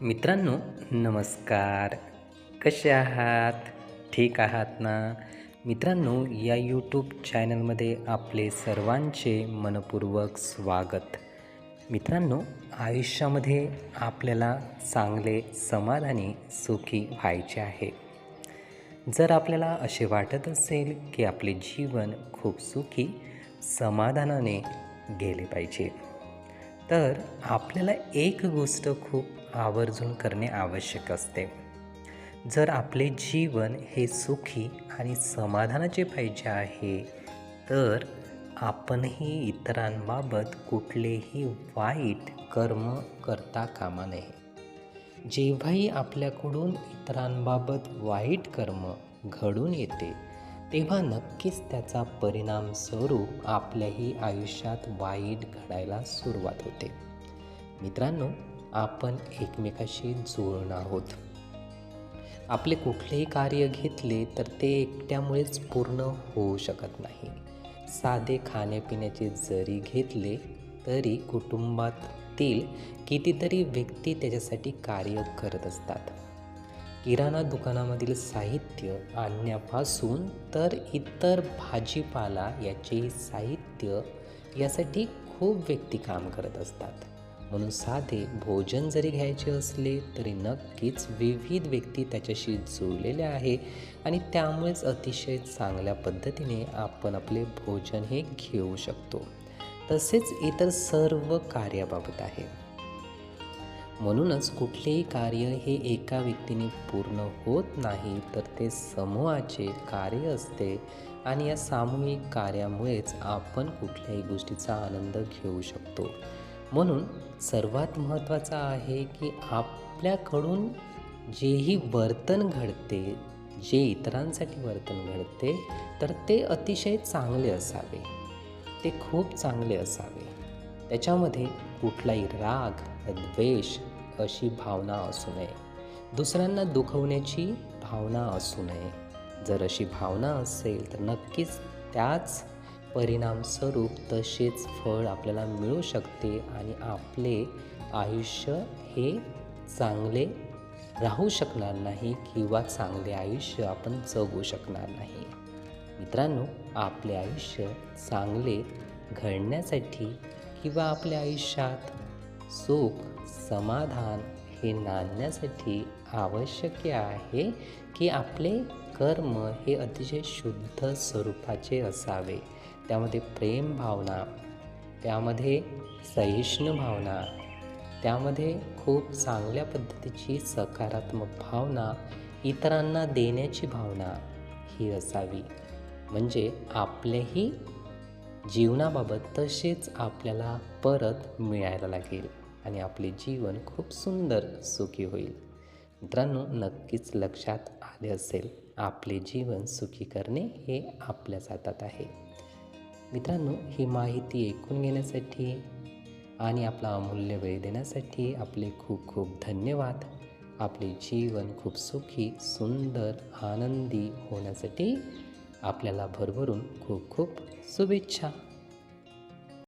मित्रांनो नमस्कार. कसे आहात? ठीक आहात ना? मित्रांनो या यूट्यूब चॅनलमध्ये आपले सर्वांचे मनपूर्वक स्वागत. मित्रांनो आयुष्यामध्ये आपल्याला चांगले समाधानी सुखी व्हायचे आहे. जर आपल्याला असे वाटत असेल की आपले जीवन खूप सुखी समाधानाने गेले पाहिजे तर आपल्याला एक गोष्ट खूप आवर्जून करणे आवश्यक असते. जर आपले जीवन हे सुखी आणि समाधानाचे पाहिजे आहे तर आपणही इतरांबाबत कुठलेही वाईट कर्म करता कामा नये. जेव्हाही आपल्याकडून इतरांबाबत वाईट कर्म घडून येते तेव्हा नक्कीच त्याचा परिणाम स्वरूप आपल्याही आयुष्यात वाईट घडायला सुरुवात होते. मित्रांनो आपण एकमेकाशी जुळून आहोत. आपले कुठलेही कार्य घेतले तर ते एकट्यामुळेच पूर्ण होऊ शकत नाही. साधे खाण्यापिण्याचे जरी घेतले तरी कुटुंबातील कितीतरी व्यक्ती त्याच्यासाठी कार्य करत असतात. किराणा दुकानामधील साहित्य आणण्यापासून तर इतर भाजीपाला याचे साहित्य यासाठी खूप व्यक्ती काम करत असतात. म्हणून साधे भोजन जरी घ्यायचे असले तरी नक्कीच विविध व्यक्ती त्याच्याशी जुळलेल्या आहे आणि त्यामुळेच अतिशय चांगल्या पद्धतीने आपण आपले भोजन हे घेऊ शकतो. तसेच इतर सर्व कार्याबाबत आहे. म्हणूनच कुठलेही कार्य हे एका व्यक्तीने पूर्ण होत नाही तर ते समूहाचे कार्य असते आणि या सामूहिक कार्यामुळेच आपण कुठल्याही गोष्टीचा आनंद घेऊ शकतो. म्हणून सर्वात महत्त्वाचं आहे की आपल्याकडून जेही वर्तन घडते जे इतरांसाठी वर्तन घडते तर ते अतिशय चांगले असावे. ते खूप चांगले असावे. त्याच्यामध्ये कुठलाही राग द्वेष अशी भावना असू नये. दुसऱ्यांना दुखवण्याची भावना असू नये. जर अशी भावना असेल तर नक्कीच त्याच परिणामस्वरूप तसेच फळ आपल्याला मिळू शकते आणि आपले आयुष्य हे चांगले राहू शकणार नाही किंवा चांगले आयुष्य आपण जगू शकणार नाही. मित्रांनो आपले आयुष्य चांगले घडण्यासाठी किंवा आपल्या आयुष्यात सुख समाधान हे नांदण्यासाठी आवश्यक आहे की आपले कर्म हे अतिशय शुद्ध स्वरूपाचे असावे. त्यामध्ये प्रेम भावना त्यामध्ये सहिष्णू भावना त्यामध्ये खूप चांगल्या पद्धतीची सकारात्मक भावना इतरांना देण्याची भावना ही असावी. म्हणजे आपलेही जीवनाबाबत तसेच आपल्याला परत मिळायला लागेल आणि आपले जीवन खूप सुंदर सुखी होईल. मित्रांनो नक्कीच लक्षात आले असेल. आपले जीवन सुखी करणे हे आपल्याच हातात आहे. मित्रांनो ही माहिती ऐकून घेण्यासाठी आणि आपला अमूल्य वेळ देण्यासाठी आपले खूप खूप धन्यवाद. आपले जीवन खूप सुखी सुंदर आनंदी होण्यासाठी आपल्याला भरभरून खूप खूप शुभेच्छा.